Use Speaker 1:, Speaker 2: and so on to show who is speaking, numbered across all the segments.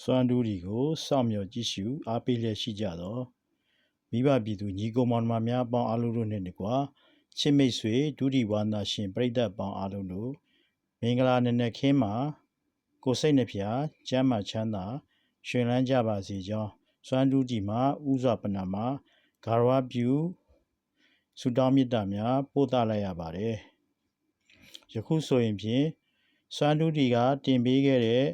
Speaker 1: စွမ်းတူးဒီကိုစောင့်မျှော်ကြည့်ရှုအားပေးလျက်ရှိကြသောမိဘပြည်သူညီကိုမောင်နှမများအပေါင်းအားလုံးတို့နှင့်တကွာချစ်မိတ်ဆွေဒုတိဝါနာရှင်ပြိတ္တပေါင်းအားလုံးတို့မင်္ဂလာနံနက်ခင်းမှာကိုယ်စိတ်နှဖျားကျမ်းမာချမ်းသာရှင်လန်းကြပါစေကြောင်းစွမ်းတူးဒီမှာဥစွာပနာမှာဂါရဝပြုဆုတောင်းမေတ္တာများပို့သလိုက်ရပါတယ်ယခုဆိုရင်ဖြင့်စွမ်းတူးဒီကတင်ပေးခဲ့တဲ့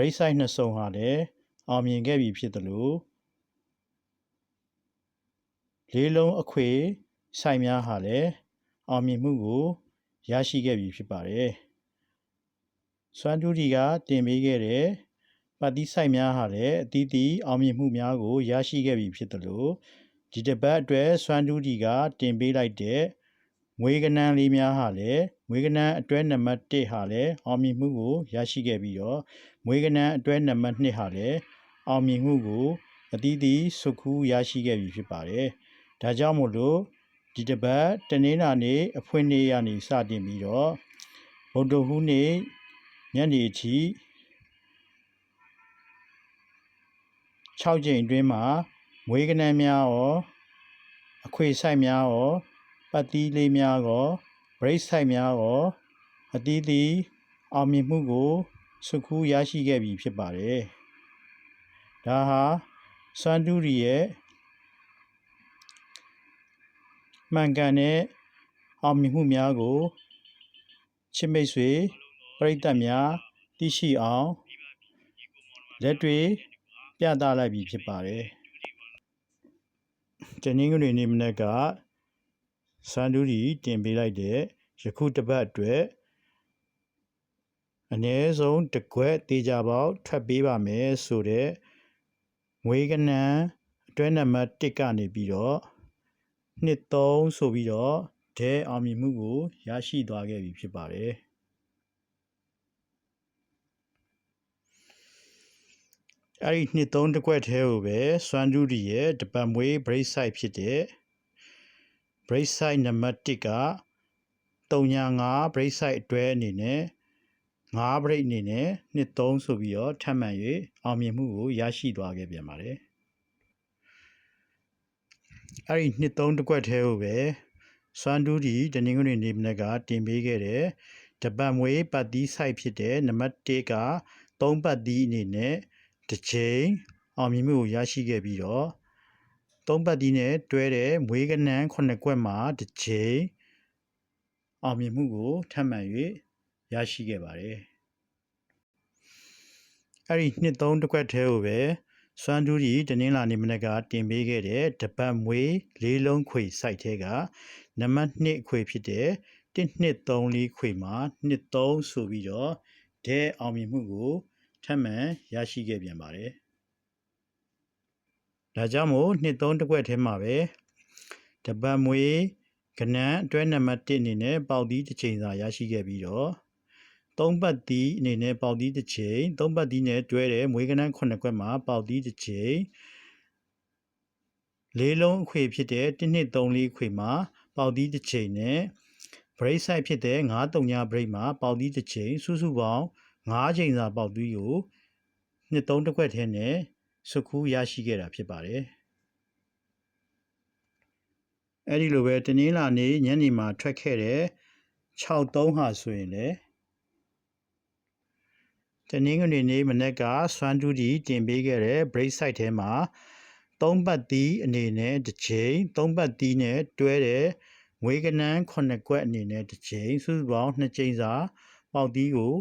Speaker 1: break side နှစ်စုံဟာလည်းအောင်မြင်ခဲ့ပြီဖြစ်သလိုလေးလုံးအခွေဆိုင်များဟာလည်းအောင်မြင်မှုကိုရရှိခဲ့ပြီဖြစ်ပါတယ်။စွမ်းတူးဒီကတင်ပေးခဲ့တဲ့ပတ်တိဆိုင်များဟာလည်းအသီးသီးအောင်မြင်မှုများကိုရရှိခဲ့ပြီဖြစ်သလိုဒီတစ်ပတ်အတွက်စွမ်းတူးဒီကတင်ပေးလိုက်တဲ့ ငွေကနန်းလေးများဟာလည်းငွေကနန်းအတွဲနံပါတ်1ဟာလည်းအောင်မြင်မှုကိုရရှိခဲ့ပြီးတော့ငွေကနန်းအတွဲနံပါတ်2ဟာလည်းအောင်မြင်မှုကိုအသီးသီးစုခူးရရှိခဲ့ပြီဖြစ်ပါတယ်။ဒါကြောင့်မို့လို့ဒီတစ်ပတ်တနင်္လာနေ့အဖွင့်နေ့ရနေစတင်ပြီးတော့ဗုဒ္ဓဟူးနေ့ညနေအထိ6ကြိမ်အတွင်းမှာငွေကနန်းများရောအခွေဆိုင်များရော ပတ်တီးလေးများရော break ဆိုင်များရော အသီးသီးအောင်မြင်မှုကိုစုခူးရရှိခဲ့ပြီဖြစ်ပါတယ်။ဒါဟာစွမ်းတူရီရဲ့မှန်ကန်တဲ့အောင်မြင်မှုများကိုချစ်မိတ်ဆွေပရိသတ်များသိရှိအောင်လက်တွေပြသလိုက်ပြီဖြစ်ပါတယ်။တနင်္ဂနွေနေ့မနက်က စန္ဒူရီတင်ပေးလိုက်တဲ့ယခုတစ်ပတ်အတွက်အ ਨੇ ဆုံးတစ်ခွက်တေချာပေါက်ထွက်ပေးပါမယ်ဆိုတဲ့ငွေကနန်းအတွဲနံပါတ်1ကနေပြီးတော့နှစ်3ဆိုပြီးတော့ဒဲအောင်မြင်မှုကိုရရှိသွားခဲ့ပြီဖြစ်ပါတယ်အဲ့ဒီနှစ်3တစ်ခွက်သေးကိုပဲစွမ်းဒူရီရဲ့တပတ်မွေး break side ဖြစ်တဲ့ break side နံပါတ်1က305 break side အတွဲအနေနဲ့5 break အနေနဲ့နှစ်3ဆိုပြီးတော့ထပ်မံ၍အောင်မြင်မှုကိုရရှိသွားခဲ့ပြန်ပါတယ်အဲ့ဒီနှစ်3တစ်ခွက်သေးကိုပဲစွမ်းဒူးဒီတနင်္ဂနွေနေ့မနက်ကတင်ပေးခဲ့တဲ့တပတ်မွေးပတ်တီး site ဖြစ်တဲ့နံပါတ်1က3ပတ်တီးအနေနဲ့တစ်ချိန်အောင်မြင်မှုကိုရရှိခဲ့ပြီးတော့ 3ပတ်တီးနဲ့တွဲတဲ့မွေးကနန်း9ကွက်မှာတစ်ချိန်အောင်မြင်မှုကိုထပ်မံ၍ရရှိခဲ့ပါတယ်အဲ့ဒီနှစ်သုံးတစ်ခွက်သေးကိုပဲစွမ်းတူးဒီတနင်္လာနေ့မနက်ကတင်ပေးခဲ့တဲ့တပတ်မွေးလေးလုံးခွေ site ထဲကနံပါတ်2ခွေဖြစ်တဲ့1234ခွေမှာ23ဆိုပြီးတော့ဒဲအောင်မြင်မှုကိုထပ်မံရရှိခဲ့ပြန်ပါတယ်။ ဒါကြောင့်မို့23တစ်ခွက်ထဲမှာပဲတပတ်မွေးကနန်းအတွဲနံပါတ်1အနေနဲ့ပေါက်သီးတစ်ချိန်စာရရှိခဲ့ပြီးတော့သုံးပတ်သီးအနေနဲ့ပေါက်သီးတစ်ချိန်သုံးပတ်သီးနဲ့တွဲတဲ့မွေးကနန်း9ခွက်မှာပေါက်သီးတစ်ချိန်လေးလုံးအခွေဖြစ်တဲ့1နှစ်3လေးခွေမှာပေါက်သီးတစ်ချိန်နဲ့ break side ဖြစ်တဲ့9 3 break မှာပေါက်သီးတစ်ချိန်စုစုပေါင်း9ချိန်စာပေါက်သီးကိုနှစ်3တစ်ခွက်ထဲနဲ့ စုခူးရရှိခဲ့တာဖြစ်ပါတယ်အဲ့ဒီလိုပဲတနင်္လာနေ့ညနေမှာထွက်ခဲ့တဲ့63ဟာဆိုရင်လည်းတနင်္ဂနွေနေ့မနက်ကစွမ်းတူးတီတင်ပေးခဲ့တဲ့ break site ထဲမှာသုံးပတ်သီးအနေနဲ့တစ်ချိန်သုံးပတ်သီးနဲ့တွဲတဲ့ငွေကနန်း9ကွက်အနေနဲ့တစ်ချိန်စုစုပေါင်း2ချိန်စာပေါက်သီးကို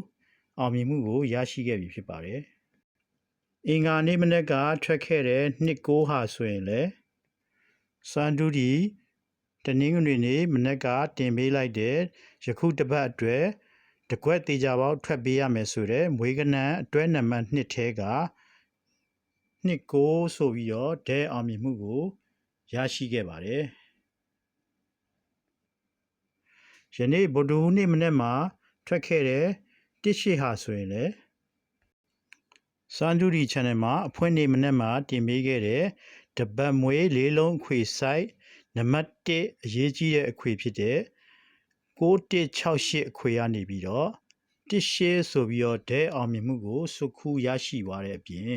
Speaker 1: အောင်မြင်မှုကိုရရှိခဲ့ပြီဖြစ်ပါတယ်။ အင်္ဂါနေ့မနက်ကထွက်ခဲ့တဲ့နှစ်ကိုဟာဆိုရင်လည်းစွမ်းတူးတီတနင်္ဂနွေနေ့မနက်ကတင်ပေးလိုက်တဲ့ယခုတစ်ပတ်အတွက်တကွက်တေချာပေါက်ထွက်ပေးရမယ်ဆိုတော့မွေးကနန်းအတွဲနံပါတ်2ထဲကနှစ်ကိုဆိုပြီးတော့ဒဲအောင်မြင်မှုကိုရရှိခဲ့ပါတယ်ယနေ့ဗုဒ္ဓဟူးနေ့မနေ့မှာထွက်ခဲ့တဲ့တစ်ရှိဟာဆိုရင်လေ စန်ဒူရီ channel မှာအဖွင့်နေ့မနေ့မှာတင်ပေးခဲ့တဲ့တပတ်မွေးလေးလုံးအခွေ site နံပါတ်1အရေးကြီးတဲ့အခွေဖြစ်တဲ့6168အခွေရနေပြီးတော့တစ်ရှဲဆိုပြီးတော့တဲ့အောင်မြင်မှုကိုစုခူးရရှိသွားတဲ့အပြင်